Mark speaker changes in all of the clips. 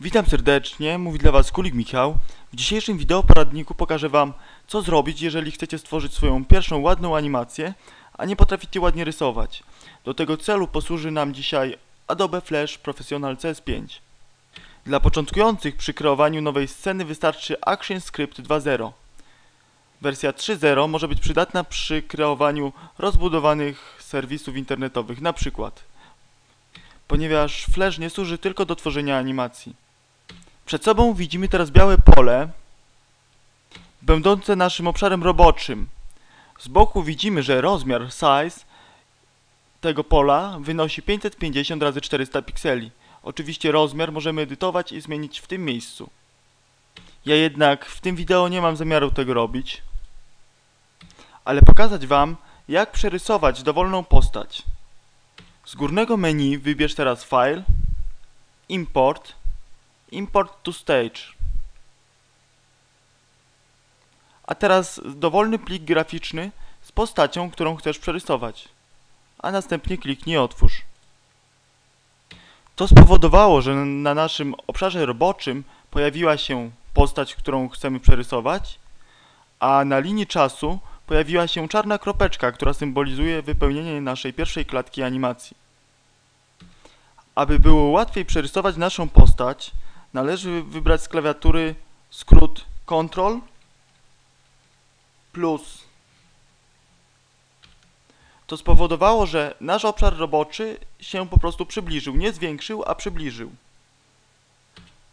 Speaker 1: Witam serdecznie, mówi dla Was Kulik Michał. W dzisiejszym wideo poradniku pokażę Wam, co zrobić, jeżeli chcecie stworzyć swoją pierwszą ładną animację, a nie potraficie ładnie rysować. Do tego celu posłuży nam dzisiaj Adobe Flash Professional CS5. Dla początkujących przy kreowaniu nowej sceny wystarczy ActionScript 2.0. Wersja 3.0 może być przydatna przy kreowaniu rozbudowanych serwisów internetowych, na przykład ponieważ Flash nie służy tylko do tworzenia animacji. Przed sobą widzimy teraz białe pole, będące naszym obszarem roboczym. Z boku widzimy, że rozmiar size tego pola wynosi 550 x 400 pikseli. Oczywiście rozmiar możemy edytować i zmienić w tym miejscu. Ja jednak w tym wideo nie mam zamiaru tego robić, ale pokazać Wam, jak przerysować dowolną postać. Z górnego menu wybierz teraz File, Import, Import to Stage. A teraz dowolny plik graficzny z postacią, którą chcesz przerysować. A następnie kliknij Otwórz. To spowodowało, że na naszym obszarze roboczym pojawiła się postać, którą chcemy przerysować, a na linii czasu pojawiła się czarna kropeczka, która symbolizuje wypełnienie naszej pierwszej klatki animacji. Aby było łatwiej przerysować naszą postać, należy wybrać z klawiatury skrót Ctrl plus. To spowodowało, że nasz obszar roboczy się po prostu przybliżył, nie zwiększył, a przybliżył.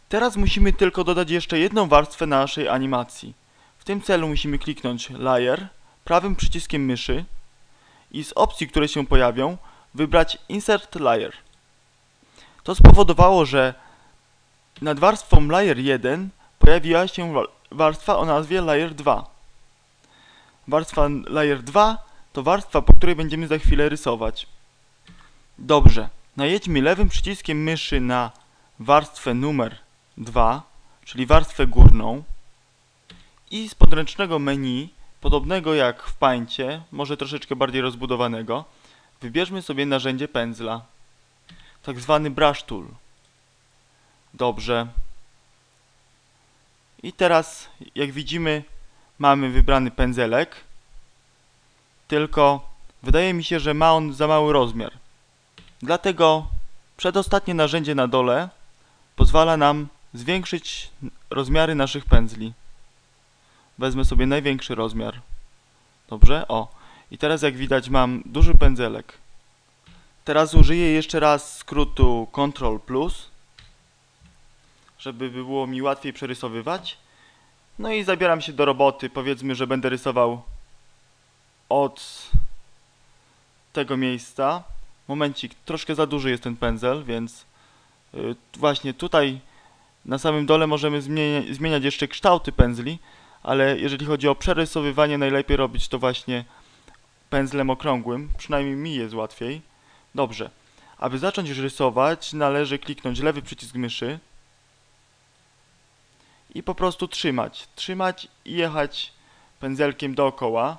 Speaker 1: Teraz musimy tylko dodać jeszcze jedną warstwę naszej animacji. W tym celu musimy kliknąć Layer prawym przyciskiem myszy i z opcji, które się pojawią, wybrać Insert Layer. To spowodowało, że nad warstwą Layer 1 pojawiła się warstwa o nazwie Layer 2. Warstwa Layer 2 to warstwa, po której będziemy za chwilę rysować. Dobrze, najedźmy lewym przyciskiem myszy na warstwę numer 2, czyli warstwę górną i z podręcznego menu, podobnego jak w Paincie, może troszeczkę bardziej rozbudowanego, wybierzmy sobie narzędzie pędzla tak zwany brush tool. Dobrze. I teraz, jak widzimy, mamy wybrany pędzelek, tylko wydaje mi się, że ma on za mały rozmiar. Dlatego przedostatnie narzędzie na dole pozwala nam zwiększyć rozmiary naszych pędzli. Wezmę sobie największy rozmiar. Dobrze? O. I teraz jak widać mam duży pędzelek. Teraz użyję jeszcze raz skrótu Ctrl plus, żeby było mi łatwiej przerysowywać. No i zabieram się do roboty. Powiedzmy, że będę rysował od tego miejsca. Momencik, troszkę za duży jest ten pędzel, więc yy, właśnie tutaj na samym dole możemy zmienia zmieniać jeszcze kształty pędzli, ale jeżeli chodzi o przerysowywanie, najlepiej robić to właśnie pędzlem okrągłym. Przynajmniej mi jest łatwiej. Dobrze. Aby zacząć rysować, należy kliknąć lewy przycisk myszy i po prostu trzymać. Trzymać i jechać pędzelkiem dookoła.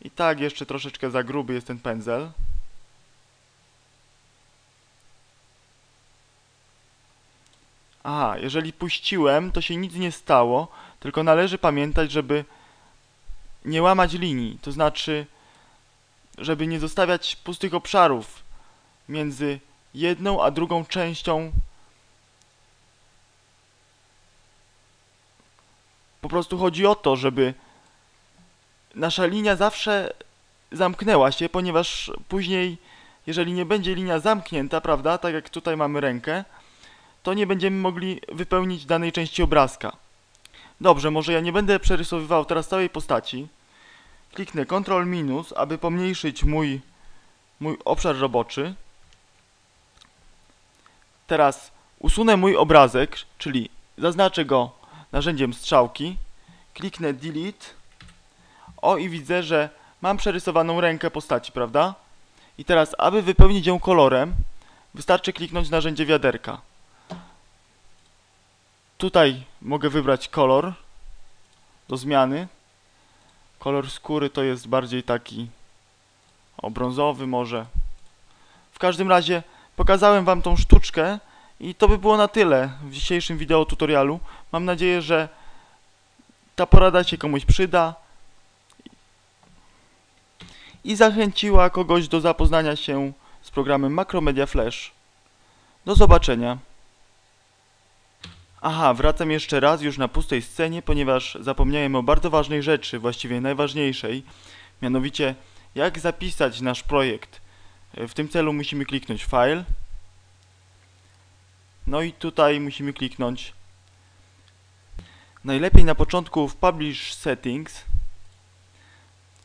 Speaker 1: I tak jeszcze troszeczkę za gruby jest ten pędzel. Aha, jeżeli puściłem, to się nic nie stało, tylko należy pamiętać, żeby nie łamać linii, to znaczy żeby nie zostawiać pustych obszarów między jedną a drugą częścią po prostu chodzi o to, żeby nasza linia zawsze zamknęła się, ponieważ później, jeżeli nie będzie linia zamknięta, prawda, tak jak tutaj mamy rękę, to nie będziemy mogli wypełnić danej części obrazka. Dobrze, może ja nie będę przerysowywał teraz całej postaci, Kliknę Ctrl minus, aby pomniejszyć mój, mój obszar roboczy. Teraz usunę mój obrazek, czyli zaznaczę go narzędziem strzałki. Kliknę Delete. O i widzę, że mam przerysowaną rękę postaci, prawda? I teraz, aby wypełnić ją kolorem, wystarczy kliknąć narzędzie wiaderka. Tutaj mogę wybrać kolor do zmiany. Kolor skóry to jest bardziej taki o brązowy może. W każdym razie Pokazałem wam tą sztuczkę i to by było na tyle w dzisiejszym wideo tutorialu. Mam nadzieję, że ta porada się komuś przyda i zachęciła kogoś do zapoznania się z programem Macromedia Flash. Do zobaczenia. Aha, wracam jeszcze raz już na pustej scenie, ponieważ zapomniałem o bardzo ważnej rzeczy, właściwie najważniejszej, mianowicie jak zapisać nasz projekt. W tym celu musimy kliknąć File. No i tutaj musimy kliknąć najlepiej na początku w Publish Settings,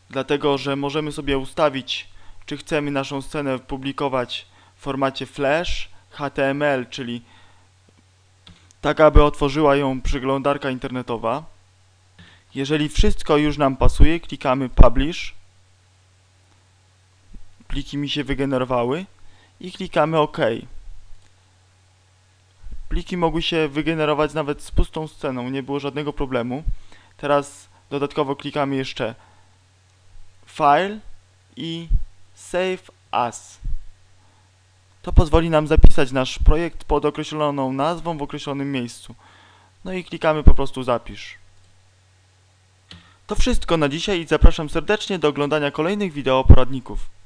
Speaker 1: dlatego że możemy sobie ustawić, czy chcemy naszą scenę publikować w formacie Flash, HTML, czyli tak aby otworzyła ją przeglądarka internetowa. Jeżeli wszystko już nam pasuje, klikamy Publish. Pliki mi się wygenerowały i klikamy OK. Pliki mogły się wygenerować nawet z pustą sceną, nie było żadnego problemu. Teraz dodatkowo klikamy jeszcze File i Save As. To pozwoli nam zapisać nasz projekt pod określoną nazwą w określonym miejscu. No i klikamy po prostu zapisz. To wszystko na dzisiaj i zapraszam serdecznie do oglądania kolejnych wideo poradników.